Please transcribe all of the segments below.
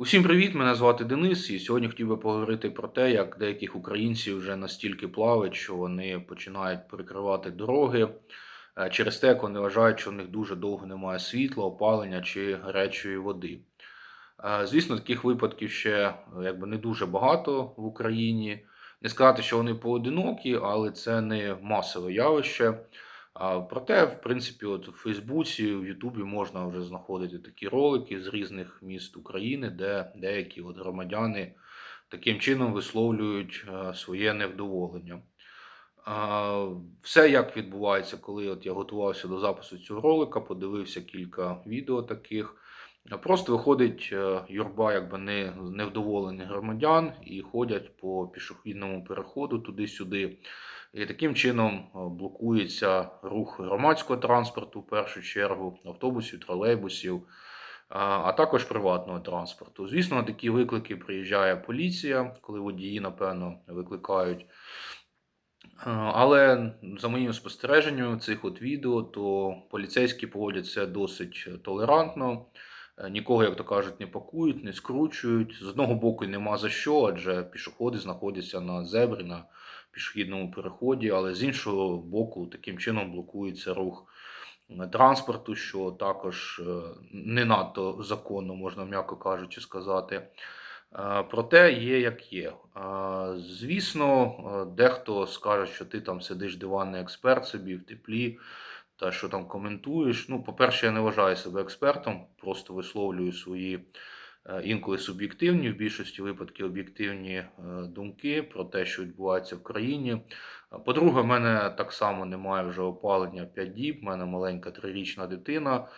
Усім привіт! Мене звати Денис, і сьогодні хотів би поговорити про те, як деяких українців вже настільки плавить, що вони починають перекривати дороги е, через те, як вони вважають, що в них дуже довго немає світла, опалення чи гарячої води. Е, Звісно, таких випадків ще е, якби не дуже багато в Україні. Не сказати, що вони поодинокі, але це не масове явище. А, Проте, в принципі, от у Фейсбуці, в Ютубі можна вже знаходити такі ролики з різних міст України, де деякі от громадяни таким чином висловлюють е, своє невдоволення. Все як відбувається, коли от я готувався до запису цього ролика, подивився кілька відео таких. Просто виходить е, юрба якби не, невдоволених громадян і ходять по пішохідному переходу туди-сюди. І таким чином е, блокується рух громадського транспорту в першу чергу, автобусів, тролейбусів, а а також приватного транспорту. Звісно, на такі виклики приїжджає поліція, коли водії, напевно, викликають. Е, Але за моїм спостереженням цих от відео, то поліцейські поводяться досить толерантно. Е, Нікого, як то кажуть, не пакують, не скручують. З одного боку нема за що, адже пішоходи знаходяться на зебрі, на пішохідному переході, але з іншого боку, таким чином блокується рух е, транспорту, що також е, не надто законно, можна м'яко кажучи, сказати. Проте є як є. Звісно, дехто скаже, що ти там сидиш диванний експерт собі в теплі, та що там коментуєш. Ну, по-перше, я не вважаю себе експертом, просто висловлюю свої е, інколи суб'єктивні, в більшості випадків об'єктивні е, думки про те, що відбувається в країні. По-друге, в мене так само немає вже опалення 5 діб, в мене маленька трирічна дитина.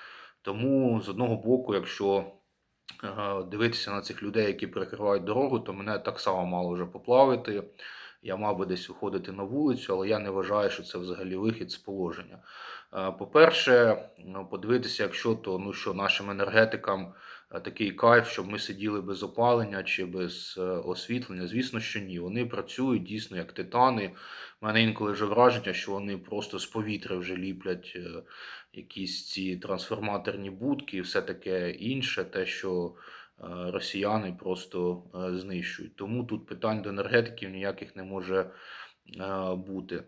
Тому з одного боку, якщо е, дивитися на цих людей, які перекривають дорогу, то мене так само мало вже поплавити. Я мав би десь виходити на вулицю, але я не вважаю, що це взагалі вихід з положення. Е, По-перше, ну, подивитися, якщо то ну що нашим енергетикам е, такий кайф, щоб ми сиділи без опалення чи без е, освітлення. Звісно, що ні. Вони працюють дійсно як титани. У мене інколи вже враження, що вони просто з повітря вже ліплять якісь ці трансформаторні будки і все таке інше, те, що росіяни просто е, знищують. Тому тут питань до енергетиків ніяких не може е, бути.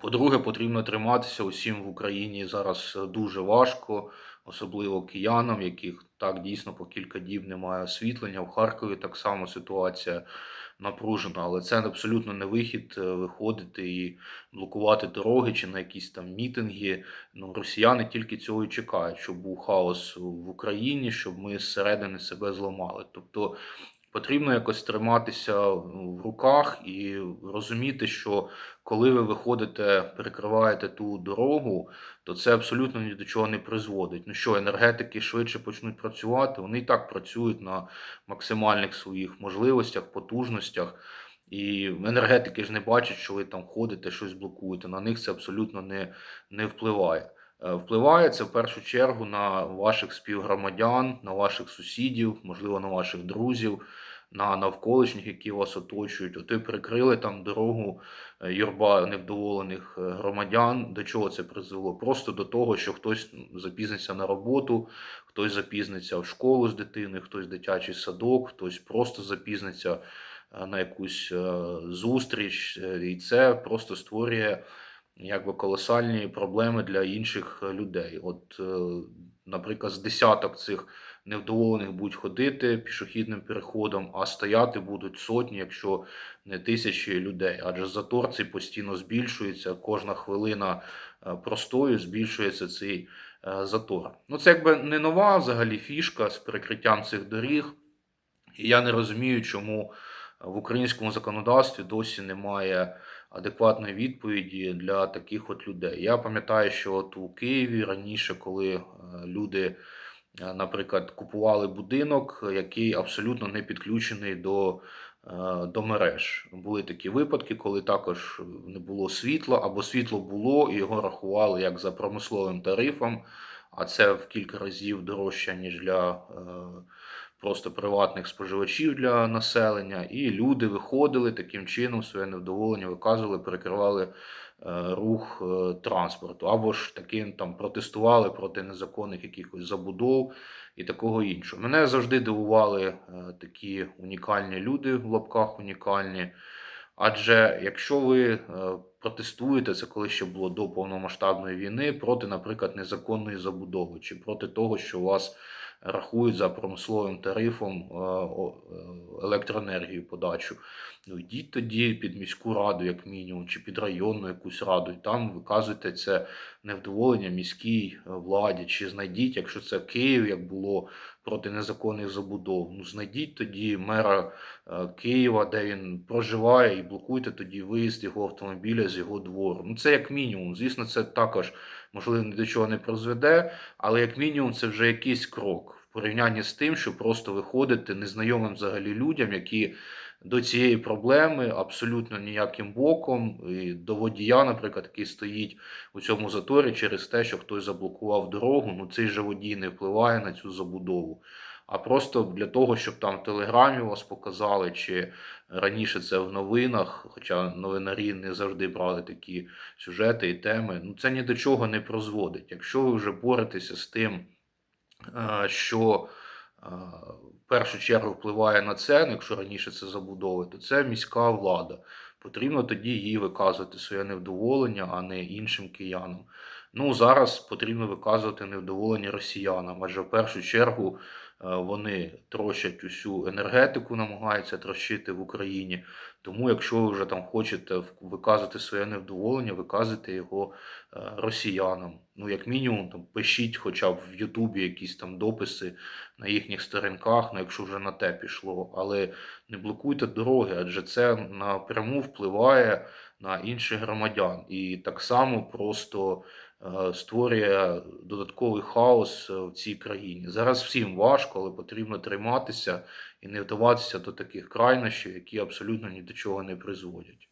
По-друге, потрібно триматися усім в Україні зараз е, дуже важко, особливо киянам, яких так дійсно по кілька діб немає освітлення. В Харкові так само ситуація напружена, але це абсолютно не вихід е, виходити і блокувати дороги чи на якісь там мітинги. Ну, росіяни тільки цього і чекають, щоб був хаос в Україні, щоб ми зсередини себе зламали. Тобто потрібно якось триматися в руках і розуміти, що коли ви виходите, перекриваєте ту дорогу, то це абсолютно ні до чого не призводить. Ну що, енергетики швидше почнуть працювати, вони і так працюють на максимальних своїх можливостях, потужностях. І енергетики ж не бачать, що ви там ходите, щось блокуєте. На них це абсолютно не, не впливає. Е, Впливає це в першу чергу на ваших співгромадян, на ваших сусідів, можливо, на ваших друзів, на навколишніх, які вас оточують. От ви прикрили там дорогу е, юрба невдоволених е, громадян. До чого це призвело? Просто до того, що хтось запізниться на роботу, хтось запізниться в школу з дитиною, хтось в дитячий садок, хтось просто запізниться на якусь зустріч, і це просто створює якби колосальні проблеми для інших е, людей. От, е, наприклад, з десяток цих невдоволених будуть ходити пішохідним переходом, а стояти будуть сотні, якщо не тисячі людей. Адже затор цей постійно збільшується, кожна хвилина е, простою збільшується цей затор. Ну, це якби не нова взагалі фішка з перекриттям цих доріг. І я не розумію, чому в українському законодавстві досі немає адекватної відповіді для таких от людей. Я пам'ятаю, що от у Києві раніше, коли е, люди, е, наприклад, купували будинок, який абсолютно не підключений до, е, до мереж. Були такі випадки, коли також не було світла, або світло було, і його рахували як за промисловим тарифом, а це в кілька разів дорожче, ніж для. Е, Просто приватних споживачів для населення, і люди виходили таким чином, своє невдоволення виказували, перекривали рух е, транспорту, або ж таки там протестували проти незаконних якихось забудов і такого іншого. Мене завжди дивували е, такі унікальні люди в лапках унікальні. Адже якщо ви е, протестуєте, це коли ще було до повномасштабної війни, проти, наприклад, незаконної забудови, чи проти того, що у вас рахують за промисловим тарифом е, е, електроенергію подачу, ну йдіть тоді під міську раду, як мінімум, чи під районну якусь раду, і там виказуйте це невдоволення міській е, владі, чи знайдіть, якщо це Київ, як було проти незаконних забудов, ну знайдіть тоді мера е, Києва, де він проживає, і блокуйте тоді виїзд його автомобіля з його двору. Ну це як мінімум. Звісно, це також можливо ні до чого не призведе, але як мінімум це вже якийсь крок в порівнянні з тим, що просто виходити незнайомим взагалі людям, які до цієї проблеми абсолютно ніяким боком, і до водія, наприклад, який стоїть у цьому заторі через те, що хтось заблокував дорогу. Ну цей же водій не впливає на цю забудову. А просто для того, щоб там в телеграмі вас показали, чи раніше це в новинах, хоча новинарі не завжди брали такі сюжети і теми. Ну це ні до чого не призводить. Якщо ви вже боретеся з тим, що в першу чергу впливає на це, якщо раніше це забудови, то це міська влада. Потрібно тоді їй виказувати своє невдоволення, а не іншим киянам. Ну зараз потрібно виказувати невдоволення росіянам, адже в першу чергу е, вони трощать усю енергетику, намагаються трощити в Україні. Тому, якщо ви вже там хочете в- виказати своє невдоволення, виказуйте його е, росіянам. Ну, як мінімум, там пишіть хоча б в Ютубі якісь там дописи на їхніх сторінках, ну якщо вже на те пішло, але не блокуйте дороги, адже це напряму впливає на інших громадян і так само просто створює додатковий хаос е, в цій країні. Зараз всім важко, але потрібно триматися і не вдаватися до таких крайнощів, які абсолютно ні до чого не призводять.